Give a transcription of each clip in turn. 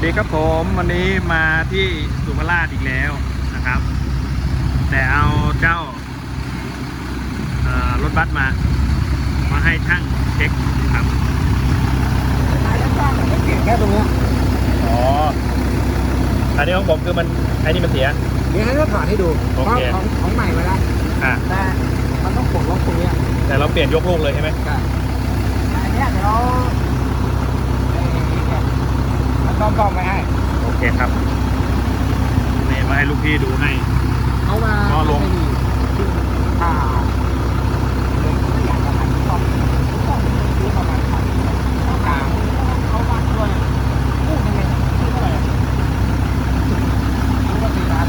สดีครับผมวันนี้มาที่สุภราชอีกแล้วนะครับ แต่เอาเจ้าเอ่อรถบัสมา มาให้ช่างเช็คครับเสียงแค่ตรงเนี้ยอ๋ออันนี้ของผมคือมันไอ้นี่มันเสียเดี๋ยวให้เขาถอดให้ดูโอเคพราะของของใหม่มาแล้วอะแต่มันต้องปลดล็อกตรงเนี้ยแต่เราเปลี่ยนยกลูกเลยใช่ไหมใช่แต่อันเนี้ยเดี๋ยวเอ่อเนี่ย มันต้องต้องไม่ให้ โอเคครับ นี่มาให้ลูกพี่ดูให้ เอามาก็ลงไม่ดีที่อ่าผมไม่อยากจะหันต้องต้องซื้อประมาณพันต้องกลางเขาวัดด้วยพูดยังไงพูดเท่าไหร่รู้ว่าสี่ล้าน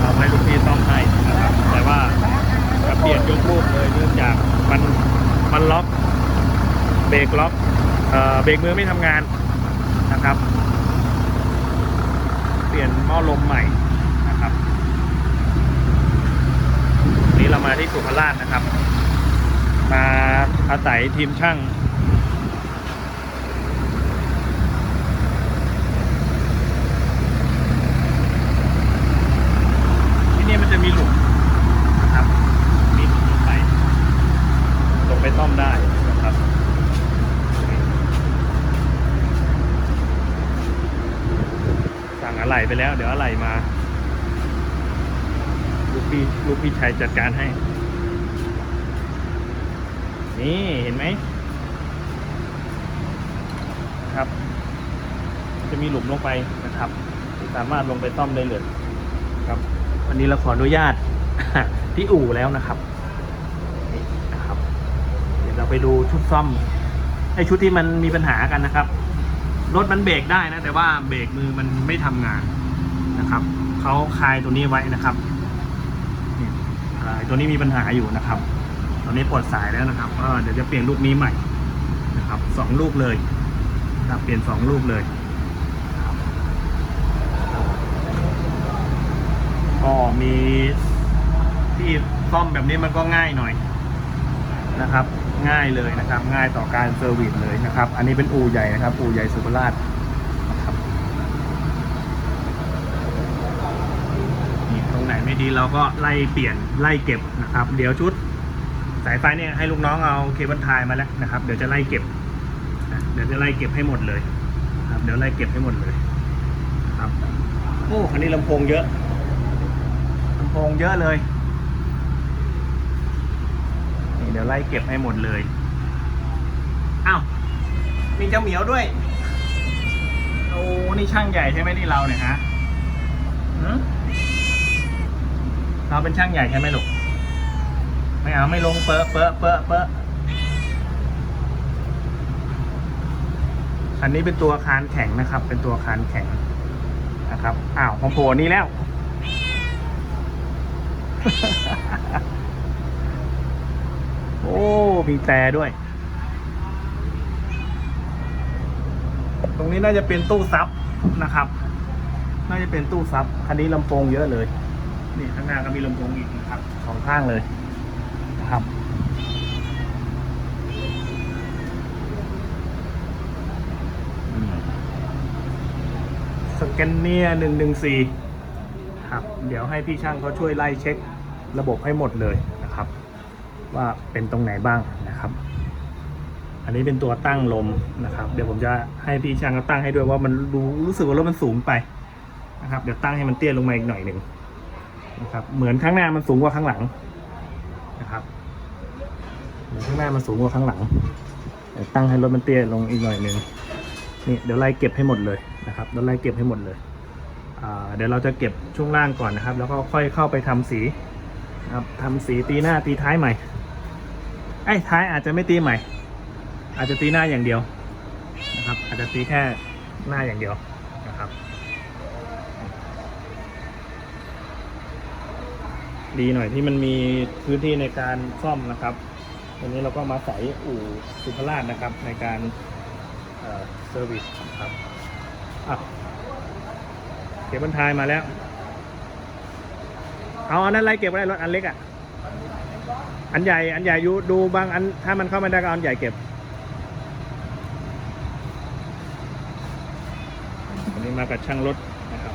เราให้ลูกพี่ซ่อมให้นะครับ แต่ว่าจะเปลี่ยนยกลูกเลยเนื่องจากมันมันล็อก เบรกล็อก เบรกมือไม่ทำงานนะครับ เปลี่ยนหม้อลมใหม่นะครับวันนี้เรามาที่สุพรรณนะครับ มาอาศัยทีมช่างที่นี่มันจะมีหลุมนะครับ มีหลุมลงไปลงไปซ่อมได้นะครับ สั่ง อะไหล่ไปแล้ว เดี๋ยวอะไหล่มา ลูกพี่ลูกพี่ชัยจัดการให้ นี่เห็นไหมครับ จะมีหลุมลงไปนะครับ สามารถลงไปซ่อมได้เลยครับ วันนี้เราขออนุญาตที่อู่แล้วนะครับนี่นะครับ เดี๋ยวเราไปดูชุดซ่อมไอชุดที่มันมีปัญหากันนะครับ รถมันเบรกได้นะ แต่ว่าเบรกมือมันไม่ทำงานนะครับเขาคลายตัวนี้ไว้นะครับนี่อ่าตัวนี้มีปัญหาอยู่นะครับตอนนี้ปลดสายแล้วนะครับก็เดี๋ยวจะเปลี่ยนลูกนี้ใหม่นะครับสองลูกเลยนะเปลี่ยนสองลูกเลยก็มีที่ซ่อมแบบนี้มันก็ง่ายหน่อยนะครับ ง่ายเลยนะครับ ง่ายต่อการเซอร์วิสเลยนะครับ อันนี้เป็นอู่ใหญ่นะครับ อู่ใหญ่สุภราชนะครับนี่ตรงไหนไม่ดีเราก็ไล่เปลี่ยนไล่เก็บนะครับ เดี๋ยวชุดสายไฟเนี่ยให้ลูกน้องเอาเคเบิลไทยมาแล้วนะครับ เดี๋ยวจะไล่เก็บนะเดี๋ยวจะไล่เก็บให้หมดเลยครับ เดี๋ยวไล่เก็บให้หมดเลยครับโอ้คันนี้ลำโพงเยอะลำโพงเยอะเลยนี่เดี๋ยวไล่เก็บให้หมดเลยอ้าวมีเจ้าเหมียวด้วยโอ้นี่ช่างใหญ่ใช่ไหมนี่เราเนี่ยฮะเราเป็นช่างใหญ่ใช่ไหมลูกไม่เอาไม่ลงเปอะเปอะเปอะเปอะอันนี้เป็นตัวคานแข็งนะครับ เป็นตัวคานแข็งนะครับอ้าวของโผล่นี่แล้ว โอ้ มีแต่ด้วย ตรงนี้น่าจะเป็นตู้ซับนะครับ น่าจะเป็นตู้ซับ คันนี้ลำโพงเยอะเลย นี่ข้างหน้าก็มีลำโพงอีกนะครับสองข้างเลยนะครับสแกนเนียหนึ่งหนึ่งสี่ครับ เดี๋ยวให้พี่ช่างเขาช่วยไล่เช็คระบบให้หมดเลย ว่าเป็นตรงไหนบ้างนะครับ อันนี้เป็นตัวตั้งลมนะครับ เดี๋ยวผมจะให้พี่ช่างเขาตั้งให้ด้วยว่ามันรู้รู้สึกว่ารถมันสูงไปนะครับ เดี๋ยวตั้งให้มันเตี้ยลงมาอีกหน่อยหนึ่งนะครับ เหมือนข้างหน้ามันสูงกว่าข้างหลังนะครับ เหมือนข้างหน้ามันสูงกว่าข้างหลังเดี๋ยวตั้งให้รถมันเตี้ยลงอีกหน่อยหนึ่งนี่เดี๋ยวไล่เก็บให้หมดเลยนะครับเดี๋ยวไล่เก็บให้หมดเลยเดี๋ยวเราจะเก็บช่วงล่างก่อนนะครับ แล้วก็ค่อยเข้าไปทำสีนะครับทำสีตีหน้าตีท้ายใหม่ ไอ้ท้ายอาจจะไม่ตีใหม่ อาจจะตีหน้าอย่างเดียวนะครับ อาจจะตีแค่หน้าอย่างเดียวนะครับ ดีหน่อยที่มันมีพื้นที่ในการซ่อมนะครับวันนี้เราก็มาใส่อู่สุภราชนะครับในการเซอร์วิสครับอะเก็บบรรทายมาแล้ว เอาอันนั้นไรเก็บไว้รถอันเล็กอะ อันใหญ่ อันใหญ่อยู่ดูบางอันถ้ามันเข้าม่ได้ก็อันใหญ่เก็บอันนี้มากับช่างรถนะครับ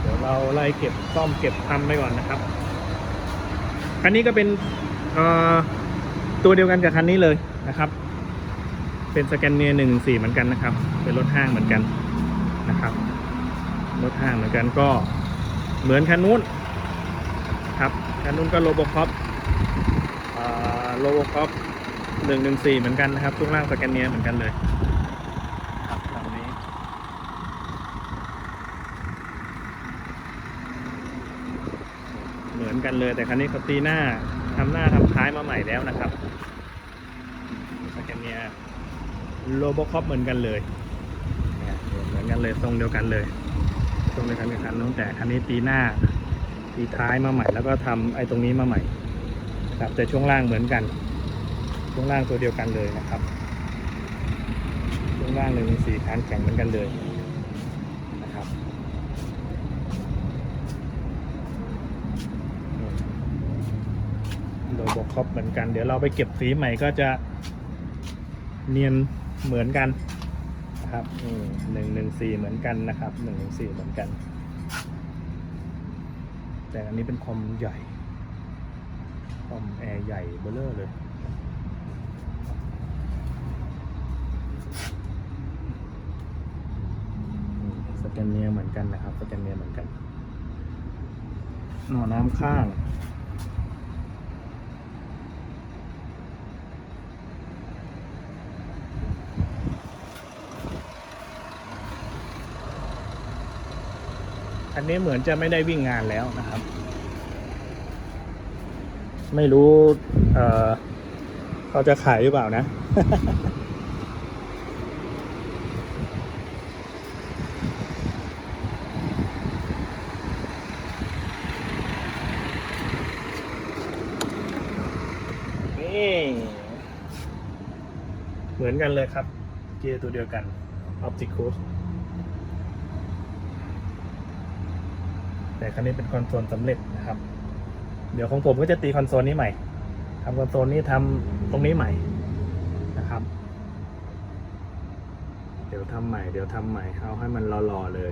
เดี๋ยวเราไล่เก็บซ่อมเก็บทำไปก่อนนะครับ คันนี้ก็เป็นตัวเดียวกันกับคันนี้เลยนะครับ เป็นสแกนเนียหนึ่งสี่เหมือนกันนะครับ เป็นรถห้างเหมือนกัน นะครับรถห้างเหมือนกันก็เหมือนคันนู้นครับคันนู้นก็โลโบคอปโลโบคอปหนึ่งหนึ่งสี่เหมือนกันนะครับช่วงล่างสแกนเนียเหมือนกันเลยครับลำนี้เหมือนกันเลยแต่คันนี้เขาตีหน้าทำหน้าทำท้ายมาใหม่แล้วนะครับสแกนเนียโลโบคอปเหมือนกันเลย กันเลยทรงเดียวกันเลยทรงเดียวกันกับคันนู้นแต่คันนี้ตีหน้าตีท้ายมาใหม่แล้วก็ทำไอ้ตรงนี้มาใหม่ครับแต่ช่วงล่างเหมือนกัน ช่วงล่างตัวเดียวกันเลยนะครับ ช่วงล่างหนึ่งสีคานแข็งเหมือนกันเลยนะครับโลโบคอปเหมือนกัน เดี๋ยวเราไปเก็บสีใหม่ก็จะเนียนเหมือนกัน นะครับหนึ่งหนึ่งสี่เหมือนกันนะครับหนึ่งหนึ่งสี่เหมือนกัน แต่อันนี้เป็นคอมใหญ่คอมแอร์ใหญ่เบลเลอร์เลยสแกนเนียเหมือนกันนะครับสแกนเนียเหมือนกันหน่อน้ำข้างันนี้เหมือนจะไม่ได้วิ่งงานแล้วนะครับ ไม่รู้ เออเขาจะขายหรือเปล่านะ นี่เหมือนกันเลยครับ เกียร์ตัวเดียวกัน Opticus แต่คันนี้เป็นคอนโซลสำเร็จนะครับ เดี๋ยวของผมก็จะตีคอนโซลนี้ใหม่ทำคอนโซลนี้ทำตรงนี้ใหม่นะครับ เดี๋ยวทำใหม่ เดี๋ยวทำใหม่เอาให้มันรอๆเลย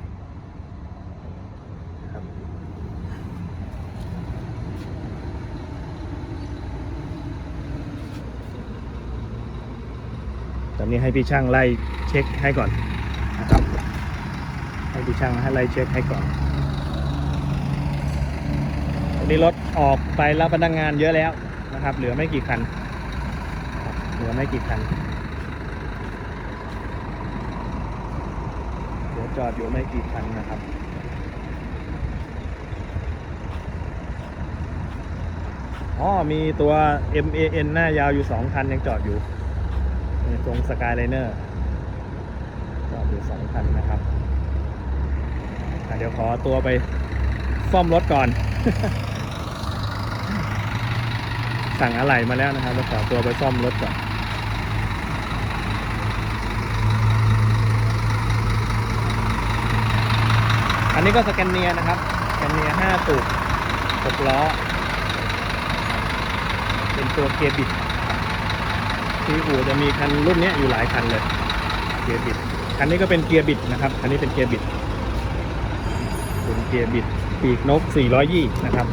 ครับตอนนี้ให้พี่ช่างไล่เช็คให้ก่อนนะครับ ให้พี่ช่างให้ไล่เช็คให้ก่อน นี้รถออกไปรับพนักงานเยอะแล้วนะครับ เหลือไม่กี่คัน เหลือไม่กี่คัน เหลือจอดอยู่ไม่กี่คันนะครับอ๋อมีตัว MAN หน้ายาวอยู่สองคันยังจอดอยู่ตรงสกายไลเนอร์จอดอยู่สองคันนะครับเดี๋ยวขอตัวไปซ่อมรถก่อน สั่งอะไหล่มาแล้วนะครับแล้วขอตัวไปซ่อมรถก่อนอันนี้ก็สแกนเนียนะครับสแกนเนียห้าตูดหกล้อ เป็นตัวเกียร์บิดที่อู่จะมีคันรุ่นนี้อยู่หลายคันเลย เกียร์บิด คันนี้ก็เป็นเกียร์บิดนะครับ คันนี้เป็นเกียร์บิด เป็นเกียร์บิด ปีกนก420นะครับ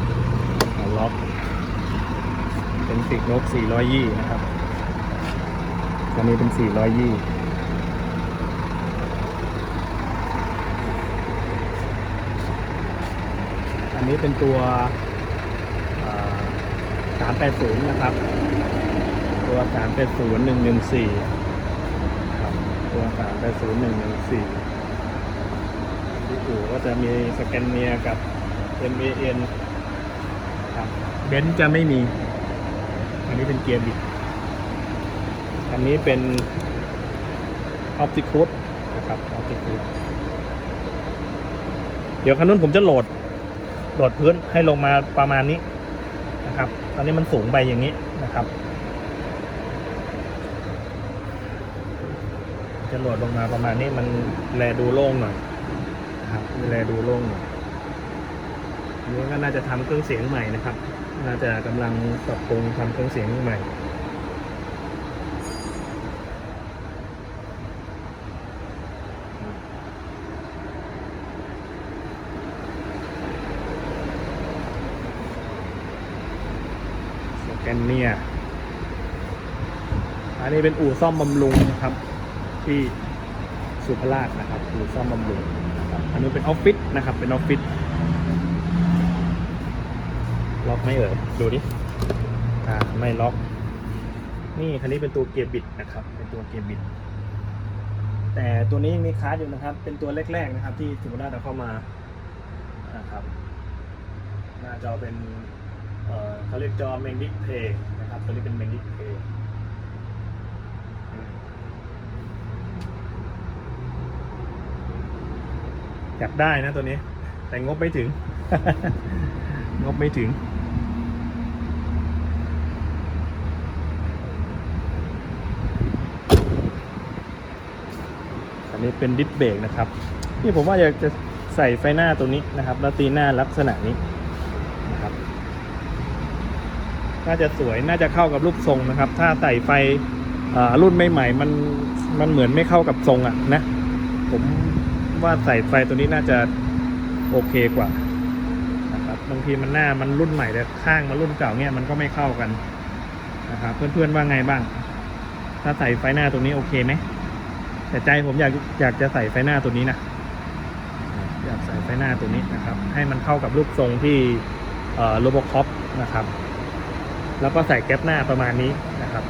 ล็อก เป็นปีกนก420นะครับคันนี้เป็น420อันนี้เป็นตัว380 นะครับ ตัวสามเป็นศูนย์หนึ่งหนึ่งสี่ครับตัวสามเป็นศูนย์หนึ่งหนึ่งสี่ที่อู่ก็จะมีสแกนเนียกับ MAN ครับเบนซ์จะไม่มี นนี้เป็นเกียร์บิด อันนี้เป็น Opticus นะครับ Opticus เดี๋ยวคันนู้นผมจะโหลด โหลดพื้นให้ลงมาประมาณนี้นะครับ ตอนนี้มันสูงไปอย่างนี้นะครับ จะโหลดลงมาประมาณนี้มันแลดูโล่งหน่อยนะครับแลดูโล่งหน่อยนนี้ก็น่าจะทำเครื่องเสียงใหม่นะครับ น่าจะกำลังปรับปรุงทำเครื่องเสียงใหม่สแกนเนียอันนี้เป็นอู่ซ่อมบำรุงนะครับ ที่สุภราชนะครับอู่ซ่อมบำรุงนะครับอันนี้เป็นออฟฟิศนะครับเป็นออฟฟิศ ล็ อกไหม่เอ่ยดูดิอ่าไม่ล็อก นี่คันนี้เป็นตัวเกียร์บิดนะครับ เป็นตัวเกียร์บิด แต่ตัวนี้ยังมีคาร์ดอยู่นะครับ เป็นตัวแรกๆนะครับ ที่สุภราชเอาเข้ามานะครับหน้าจอเป็นเอ่อเขาเรียกจอเมงดิสเพย์นะครับ ตัวนี้เป็นเมงดิสเพย์อยากได้นะตัวนี้ แต่งบไม่ถึง งบไม่ถึง อันนี้เป็นดิสเบรกนะครับนี่ผมว่าอยากจะใส่ไฟหน้าตัวนี้นะครับ แล้วตีหน้าลักษณะนี้นะครับ น่าจะสวยน่าจะเข้ากับรูปทรงนะครับ ถ้าใส่ไฟอ่ารุ่นใหม่ๆมันมันเหมือนไม่เข้ากับทรงอะนะ ผมว่าใส่ไฟตัวนี้น่าจะโอเคกว่านะครับบางทีมันหน้ามันรุ่นใหม่แต่ข้างมันรุ่นเก่าเนี่ยมันก็ไม่เข้ากันนะครับเพื่อนๆว่าไงบ้าง ถ้าใส่ไฟหน้าตัวนี้โอเคไหม แต่ใจผมอยากอยากจะใส่ไฟหน้าตัวนี้นะ อยากใส่ไฟหน้าตัวนี้นะครับ ให้มันเข้ากับรูปทรงที่โลโบคอปนะครับ แล้วก็ใส่แก๊ปหน้าประมาณนี้นะครับ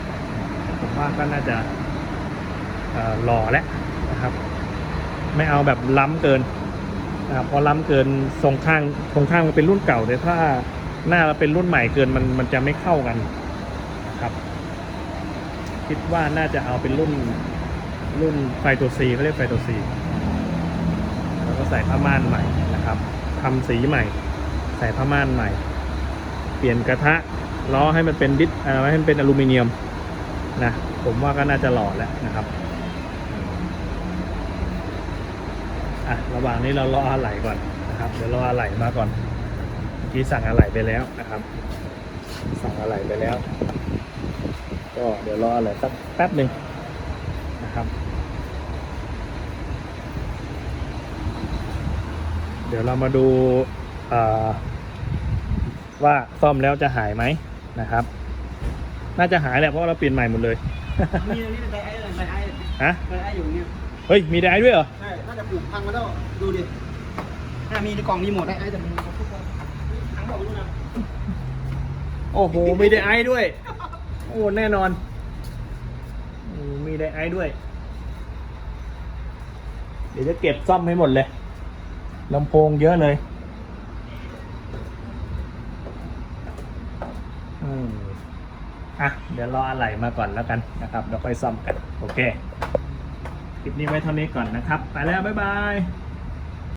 ผมว่าก็น่าจะหล่อแล้วนะครับ ไม่เอาแบบล้ำเกินนะครับพราะล้ำเกินทรงข้างทรงข้างมันเป็นรุ่นเก่าแต่ถ้าหน้าเราเป็นรุ่นใหม่เกินมันมันจะไม่เข้ากันนะครับ คิดว่าน่าจะเอาเป็นรุ่น รุ่นไฟตัวซีเขาเรียกไฟตัวซีแล้วก็ใส่ผ้าม่านใหม่นะครับทำสีใหม่ ใส่ผ้าม่านใหม่ เปลี่ยนกระทะล้อให้มันเป็นดิสเอ่อให้มันเป็นอลูมิเนียมนะผมว่าก็น่าจะหล่อแล้วนะครับอะระหว่างนี้เรารออะไหล่ก่อนนะครับเดี๋ยวรออะไหล่มาก่อนเมื่อกี้สั่งอะไหล่ไปแล้วนะครับ สั่งอะไหล่ไปแล้ว ก็เดี๋ยวรออะไหล่สักแป๊บหนึ่งนะครับ เดี๋ยวเรามาดูเอ่อว่าซ่อมแล้วจะหายไหมนะครับ น่าจะหายแหละเพราะว่าเราเปลี่ยนใหม่หมดเลย มีนี่ไดไอ้ไดไอ้ฮะไดไอ้อยู่เนี่ยเฮ้ยมีไดร์ด้วยเหรอใช่น่าจะปลูกพังมาแล้วดูดิถ้ามีในกล่องรีโมทไดไอ้จะมีทุกคนทั้งบอกรู้นะโอ้โหมีไดร์ด้วยโอ้แน่นอนโอ้มีไดร์ด้วย เดี๋ยวจะเก็บซ่อมให้หมดเลย ลำโพงเยอะเลยอืมอะ เดี๋ยวรออะไหล่มาก่อนแล้วกันนะครับเดี๋ยวค่อยซ่อมกัน โอเค คลิปนี้ไว้เท่านี้ก่อนนะครับ ไปแล้ว บ๊ายบาย